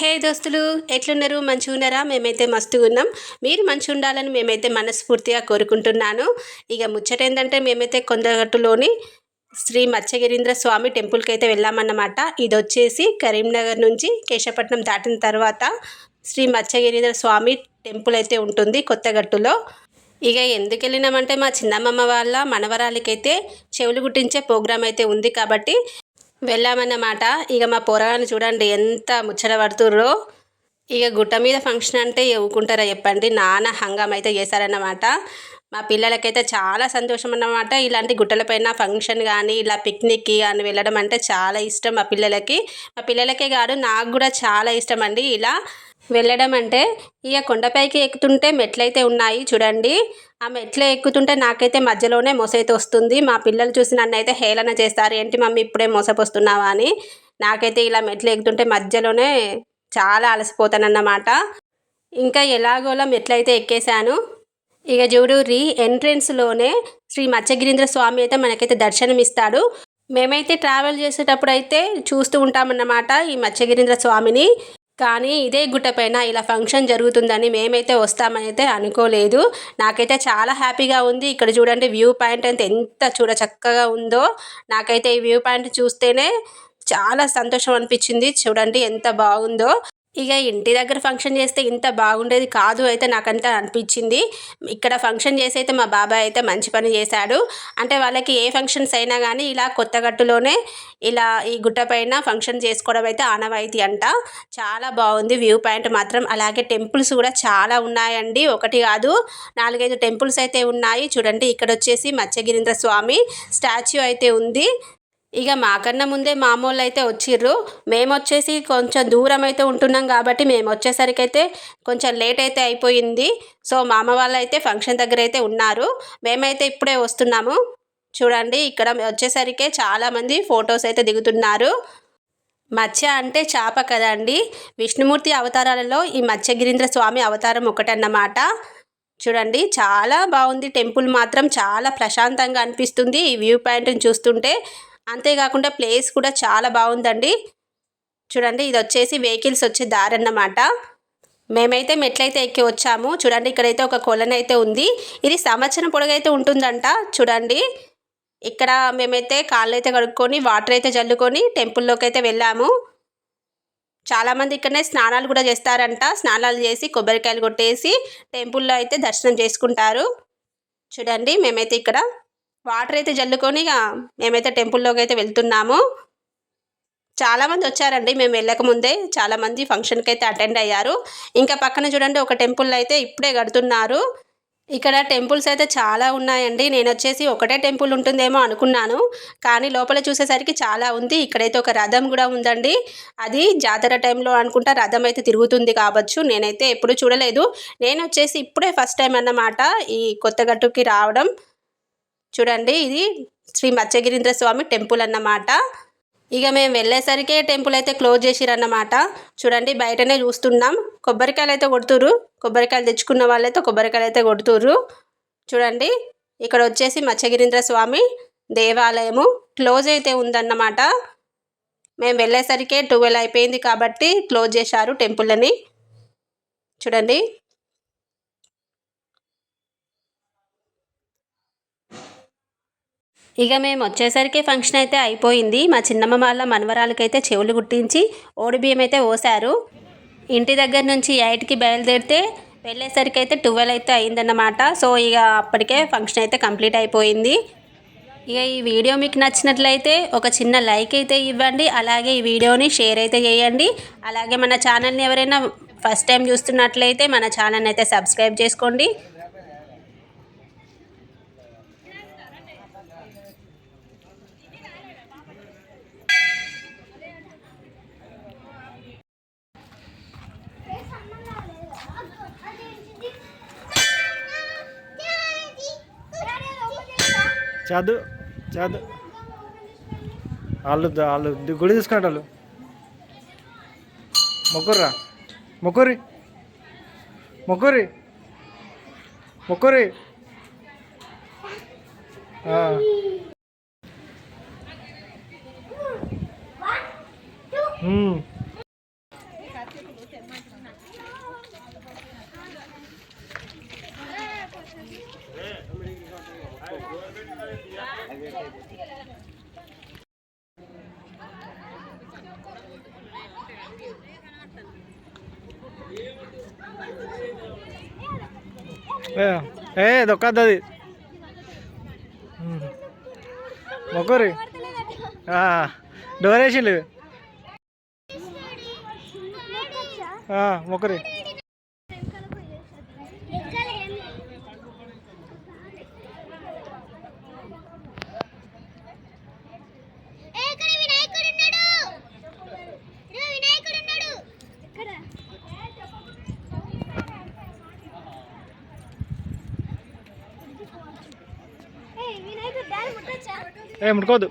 హే దోస్తులు ఎట్లున్నారు? మంచిగా ఉన్నారా? మేమైతే మస్తుగా ఉన్నాం. మీరు మంచిగా ఉండాలని మేమైతే మనస్ఫూర్తిగా కోరుకుంటున్నాను. ఇక ముచ్చట ఏంటంటే మేమైతే కొందగట్టులోని శ్రీ మత్స్యగిరీంద్ర స్వామి టెంపుల్కి అయితే వెళ్ళామన్నమాట. ఇది వచ్చేసి కరీంనగర్ నుంచి కేశపట్నం దాటిన తర్వాత శ్రీ మత్స్యగిరీంద్ర స్వామి టెంపుల్ అయితే ఉంటుంది కొత్తగట్టులో. ఇక ఎందుకు వెళ్ళినామంటే మా చిన్నమ్మమ్మ వాళ్ళ మనవరాలకైతే చెవులు గుట్టించే ప్రోగ్రాం అయితే ఉంది కాబట్టి వెళ్ళామన్నమాట. ఇక మా పోరగాన్ని చూడండి ఎంత ముచ్చట పడుతుర్రో. ఇక గుట్ట మీద ఫంక్షన్ అంటే ఎవ్వుకుంటారా చెప్పండి. నాన్న హంగం అయితే చేశారన్నమాట. మా పిల్లలకైతే చాలా సంతోషం అన్నమాట ఇలాంటి గుట్టలపైన ఫంక్షన్ కానీ ఇలా పిక్నిక్కి కానీ వెళ్ళడం అంటే చాలా ఇష్టం మా పిల్లలకి. మా పిల్లలకే కాదు నాకు కూడా చాలా ఇష్టం అండి ఇలా వెళ్ళడం అంటే. ఇక కొండపైకి ఎక్కుతుంటే మెట్లయితే ఉన్నాయి చూడండి. ఆ మెట్లు ఎక్కుతుంటే నాకైతే మధ్యలోనే మొసైతే వస్తుంది. మా పిల్లలు చూసి నన్ను అయితే హేళన చేస్తారు. ఏంటి మమ్మీ ఇప్పుడే మోసపోస్తున్నావా? అని. నాకైతే ఇలా మెట్లు ఎక్కుతుంటే మధ్యలోనే చాలా అలసిపోతానన్నమాట. ఇంకా ఎలాగోలా మెట్లయితే ఎక్కేశాను. ఇక చూడూరి ఎంట్రెన్స్లోనే శ్రీ మత్స్యగిరీంద్ర స్వామి అయితే మనకైతే దర్శనం ఇస్తాడు మేమైతే ట్రావెల్ చేసేటప్పుడు అయితే చూస్తూ ఉంటామన్నమాట ఈ మత్స్యగిరీంద్ర స్వామిని. కానీ ఇదే గుట్టపైన ఇలా ఫంక్షన్ జరుగుతుందని మేమైతే వస్తామనైతే అనుకోలేదు. నాకైతే చాలా హ్యాపీగా ఉంది. ఇక్కడ చూడండి వ్యూ పాయింట్ అయితే ఎంత చూడ చక్కగా ఉందో. నాకైతే ఈ వ్యూ పాయింట్ చూస్తేనే చాలా సంతోషం అనిపించింది. చూడండి ఎంత బాగుందో. ఇక ఇంటి దగ్గర ఫంక్షన్ చేస్తే ఇంత బాగుండేది కాదు అయితే నాకంత అనిపించింది. ఇక్కడ ఫంక్షన్ చేసి అయితే మా బాబాయ్ అయితే మంచి పని చేశాడు. అంటే వాళ్ళకి ఏ ఫంక్షన్స్ అయినా కానీ ఇలా కొత్తగట్టులోనే ఇలా ఈ గుట్ట పైన ఫంక్షన్ చేసుకోవడం అయితే ఆనవాయితీ అంట. చాలా బాగుంది వ్యూ పాయింట్ మాత్రం. అలాగే టెంపుల్స్ కూడా చాలా ఉన్నాయండి. ఒకటి కాదు నాలుగైదు టెంపుల్స్ అయితే ఉన్నాయి. చూడండి ఇక్కడ వచ్చేసి మత్స్యగిరీంద్ర స్వామి స్టాచ్యూ అయితే ఉంది. ఇక మాకన్నా ముందే మామూలు అయితే వచ్చిర్రు. మేము వచ్చేసి కొంచెం దూరం అయితే ఉంటున్నాం కాబట్టి మేము వచ్చేసరికి అయితే కొంచెం లేట్ అయితే అయిపోయింది. సో మామ వాళ్ళు అయితే ఫంక్షన్ దగ్గర అయితే ఉన్నారు. మేమైతే ఇప్పుడే వస్తున్నాము. చూడండి ఇక్కడ వచ్చేసరికే చాలామంది ఫొటోస్ అయితే దిగుతున్నారు. మత్స్య అంటే చేప కదండి. విష్ణుమూర్తి అవతారాలలో ఈ మత్స్యగిరీంద్ర స్వామి అవతారం ఒకటన్నమాట. చూడండి చాలా బాగుంది టెంపుల్ మాత్రం. చాలా ప్రశాంతంగా అనిపిస్తుంది ఈ వ్యూ పాయింట్ని చూస్తుంటే. అంతేకాకుండా ప్లేస్ కూడా చాలా బాగుందండి. చూడండి ఇది వచ్చేసి వెహికల్స్ వచ్చే దారి అన్నమాట మేమైతే మెట్లయితే ఎక్కి వచ్చాము. చూడండి ఇక్కడైతే ఒక కొలను అయితే ఉంది. ఇది సంవత్సరం పొడగైతే ఉంటుందంట. చూడండి ఇక్కడ మేమైతే కాళ్ళు అయితే కడుక్కొని వాటర్ అయితే జల్లుకొని టెంపుల్లోకి అయితే వెళ్ళాము. చాలామంది ఇక్కడనే స్నానాలు కూడా చేస్తారంట. స్నానాలు చేసి కొబ్బరికాయలు కొట్టేసి టెంపుల్లో అయితే దర్శనం చేసుకుంటారు. చూడండి మేమైతే ఇక్కడ వాటర్ అయితే జల్లుకొని ఇక మేమైతే టెంపుల్లోకి అయితే వెళ్తున్నాము. చాలామంది వచ్చారండి మేము వెళ్ళకముందే చాలామంది ఫంక్షన్కి అయితే అటెండ్ అయ్యారు. ఇంకా పక్కన చూడండి ఒక టెంపుల్ అయితే ఇప్పుడే కడుతున్నారు. ఇక్కడ టెంపుల్స్ అయితే చాలా ఉన్నాయండి. నేను వచ్చేసి ఒకటే టెంపుల్ ఉంటుందేమో అనుకున్నాను. కానీ లోపల చూసేసరికి చాలా ఉంది. ఇక్కడైతే ఒక రథం కూడా ఉందండి. అది జాతర టైంలో అనుకుంటా రథం అయితే తిరుగుతుంది కావచ్చు. నేనైతే ఎప్పుడు చూడలేదు. నేను వచ్చేసి ఇప్పుడే ఫస్ట్ టైం అన్నమాట ఈ కొత్తగట్టుకి రావడం. చూడండి ఇది శ్రీ మత్స్యగిరీంద్ర స్వామి టెంపుల్ అన్నమాట. ఇక మేము వెళ్ళేసరికి టెంపుల్ అయితే క్లోజ్ చేసిరన్నమాట. చూడండి బయటనే చూస్తున్నాం. కొబ్బరికాయలు అయితే కొడుతురు కొబ్బరికాయలు తెచ్చుకున్న వాళ్ళైతే కొబ్బరికాయలు అయితే కొడుతుర్రు. చూడండి ఇక్కడ వచ్చేసి మత్స్యగిరీంద్ర స్వామి దేవాలయము. క్లోజ్ అయితే ఉందన్నమాట. మేము వెళ్ళేసరికి ట్వెల్వ్ అయిపోయింది కాబట్టి క్లోజ్ చేశారు టెంపుల్ని చూడండి ఇక మేము వచ్చేసరికి ఫంక్షన్ అయితే అయిపోయింది. మా చిన్నమ్మ వాళ్ళ మనవరాలకైతే చెవులు గుట్టించి ఓడిబియ్యం అయితే పోసారు ఇంటి దగ్గర నుంచి ఎయిట్కి బయలుదేరితే వెళ్ళేసరికి అయితే ట్వెల్వ్ అయితే అయిందన్నమాట. సో ఇక అప్పటికే ఫంక్షన్ అయితే కంప్లీట్ అయిపోయింది. ఇక ఈ వీడియో మీకు నచ్చినట్లయితే ఒక చిన్న లైక్ అయితే ఇవ్వండి. అలాగే ఈ వీడియోని షేర్ అయితే చేయండి. అలాగే మన ఛానల్ని ఎవరైనా ఫస్ట్ టైం చూస్తున్నట్లయితే మన ఛానల్ని అయితే సబ్స్క్రైబ్ చేసుకోండి. చదు చదు. వాళ్ళు వాళ్ళు గుడి తీసుకున్నట్టు వాళ్ళు మొక్కుర్రా? మొక్కురి మొక్కురి మొక్కురి ఏ, ఏ దొక్కద్దు అది. మొక్కరి డోర్ వేసిండు ఆ, మొక్కరి ఏ వినాయకుడు దారి ముట్టొచ్చా ఏ ముట్టుకోవద్దు